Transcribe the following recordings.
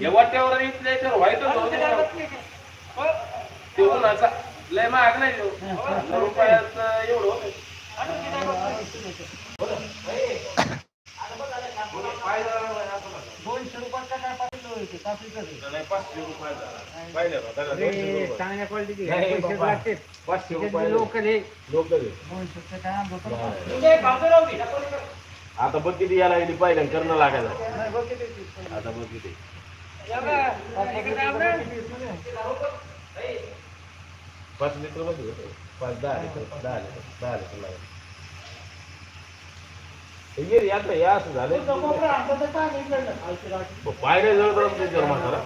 हे वाट्यावर इथल्या याच्यावर व्हायचं होतं. ते उन्हाचा लय महाग नाही रुपयात एवढं होतं. नाही, पाचशे रुपयाचा. पाहिलं का? त्याला दोनशे रुपये. चांगल्या क्वालिटीचे पाचशे रुपये लोकल हे. लोकल आहे. दोनशे काय? आता बघ किती यायला लागली पहिल्या करणं लागायचं. आता बघ किती. पाच लिटर बघ पाच दहा लिटर दहा लिटर दहा लिटर लागेल. ये असं झालं पायऱ्या जवळ जवळ त्याच्यावर म्हातारा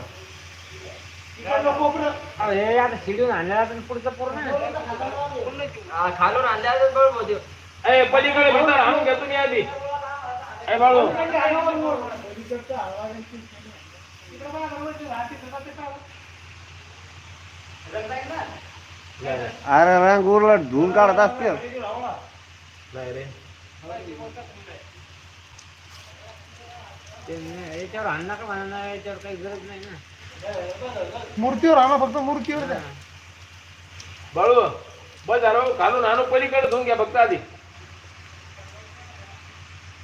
हे आता शिडून आणल्या पुढचं पूर्ण. खालून आणल्या पलीकडे म्हातारा आणून घ्या तुम्ही आधी. अरे रंग उरला धुवून काढत असतील. नाही रे. ते नाही, याच्यावर आणला का याच्यावर काही गरज नाही ना. मूर्तीवर आणा फक्त मूर्तीवर द्या. बाळू बस झालं घालून आणू पलीकडे धुवून घ्या फक्त आधी झुंबरकडे येईल रे ठोक कशी येते झुंबरकर झाडावर नाही राहत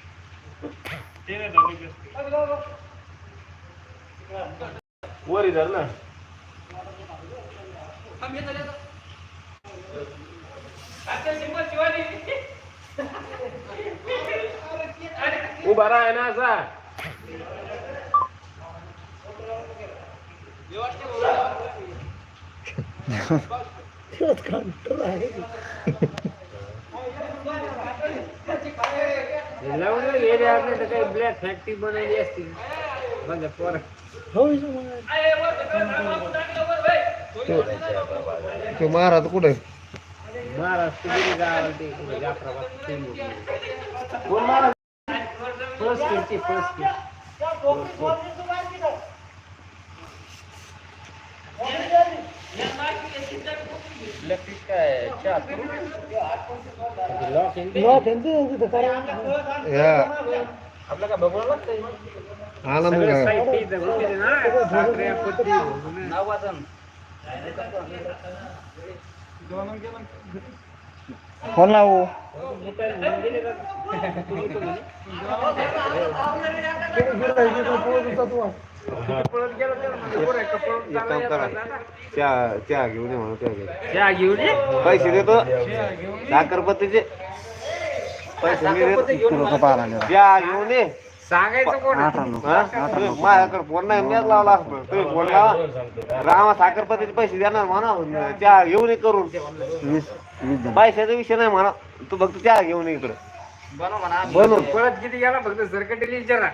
गणेश नागरे वर इधर ना उभा राहा ना असा. हे लावून गेले आपले तर काही ब्लॅक फॅक्टरी बनवली असती बघा पोर हो तो महाराज कुठे महाराष्ट्र गेली गावाला ते कुठे जाफराबाद ते मोठी. कोण मारा first किडची first kid lock Hindi lock यांचे तिथं काय या आपलं काय बघू लागतंय हा ना पळत एक काम करा. चहा चहा घेऊन ये म्हणून चहा घे. चहा घेऊन ये? पैसे देतो. साखरपत्तीचे. पैसे मी देतो. चहा घेऊन ये. सांगायचं कोण? हा? माझ्याकडे फोन नाही मीच लावला असतो. तुम्ही फोन लावा. रामा साखरपत्तीचे पैसे देणार म्हणा चहा घेऊन ये करून. पैशाचा विषय नाही म्हणा. तू फक्त चहा घेऊन ये इकडं. बनवून पळत किती गेला फक्त सरकटेली विचारा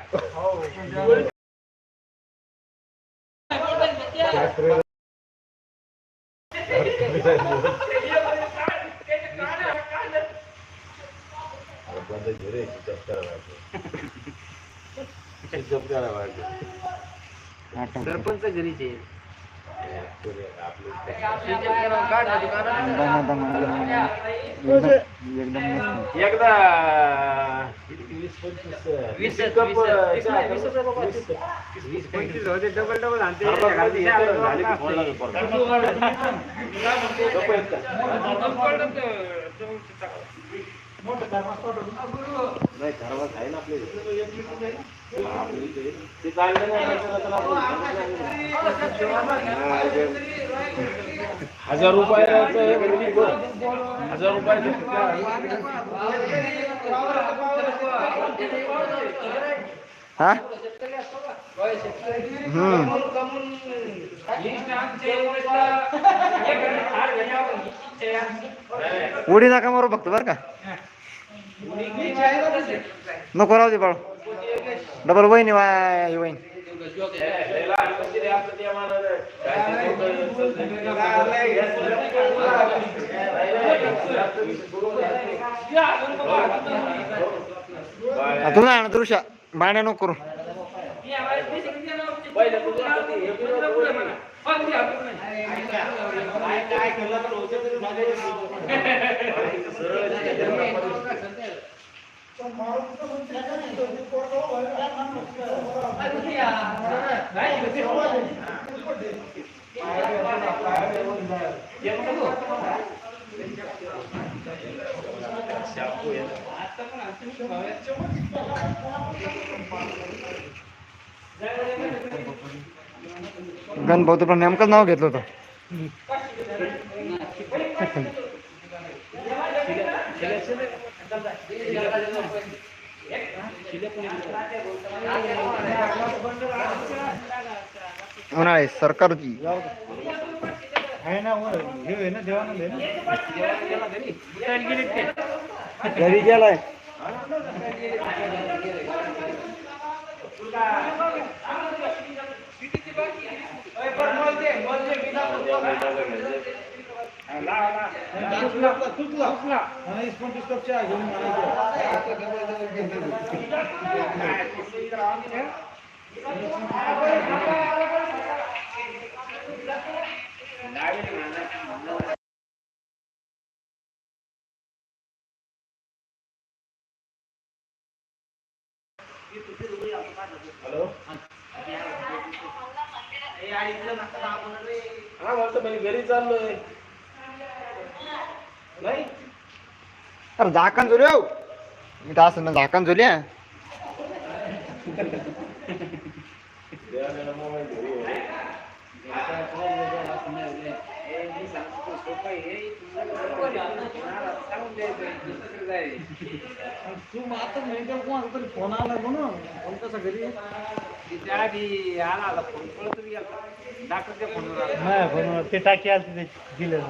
सरपंच घरीचे एकदा वीस पंचवीस वीस कप चहा करू. वीस पंचवीस होते डबल डबल आणते नाही ठरवत आहे ना इथे. ते चाललं नाही हा, हजार रुपयाचं म्हणजे. हजार रुपयाचं हा उडी नका मारू फक्त बरं का नको राहू दे बाळू. डबल वहिनी वाय वहीन लय लहान म्हणजे रे आपलं त्या मानानं. गणभाऊ तुला नेमकंच नाव घेतलं होतं. उन्हाळे सरकारची आहे ना वर हे आहे ना देवानंद आहे ना घरी गेलाय आणि इस्पॉन्टिस हॅलो? घेऊन हा म्हणतो मी घरी चाललोय नाही अरे झाकण झोल्या हो. मी तर असं ना झाकण झोल्या तू मोबाईल घरी आहे. तू आता मेडिकल तरी फोन आला म्हणून फोन कसा घरी नाही फोन ते टाकी आलती ते दिलं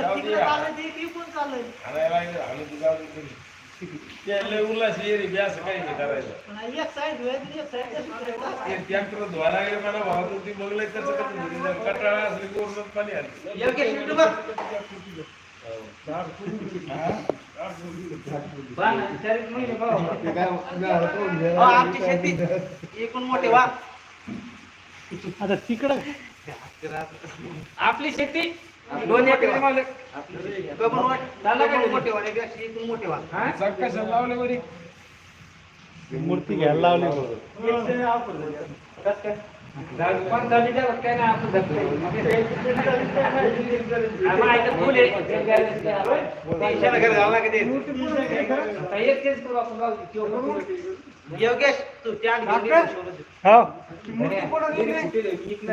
जाऊन बदलला की याचे खालून बदलते हाणायला लागले, हाणून तर जाऊ दे तरी. ते लय उल्हास ये रे, बी असं काही नाही करायचं. ते ट्रॅक्टर धुवायला लागले मला भावातून ती बघलंय त्याचं कसं धुरी जाईल. कटाळा असली की वरनं पाणी आलं. आता तिकडं आपली शेती? दोन एकर मालक. हा? साग कशाला लावले बरी? मूर्ती घ्यायला लावली पण झाली. त्या काय? नाही आपण एक तेच करू आपण गाव किंवा फुल. हो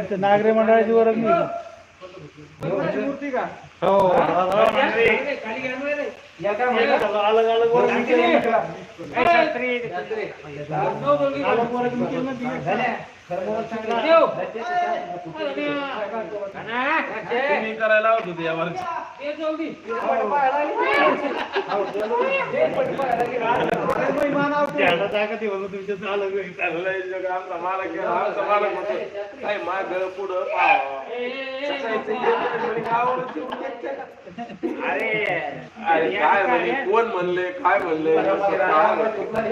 ते नागरे मंडळाची वरच नाही हो. या काय म्हणलं? अलग वर करायला तुमच्या काय अरे काय म्हणले कोण म्हणले काय म्हणले काय म्हणले?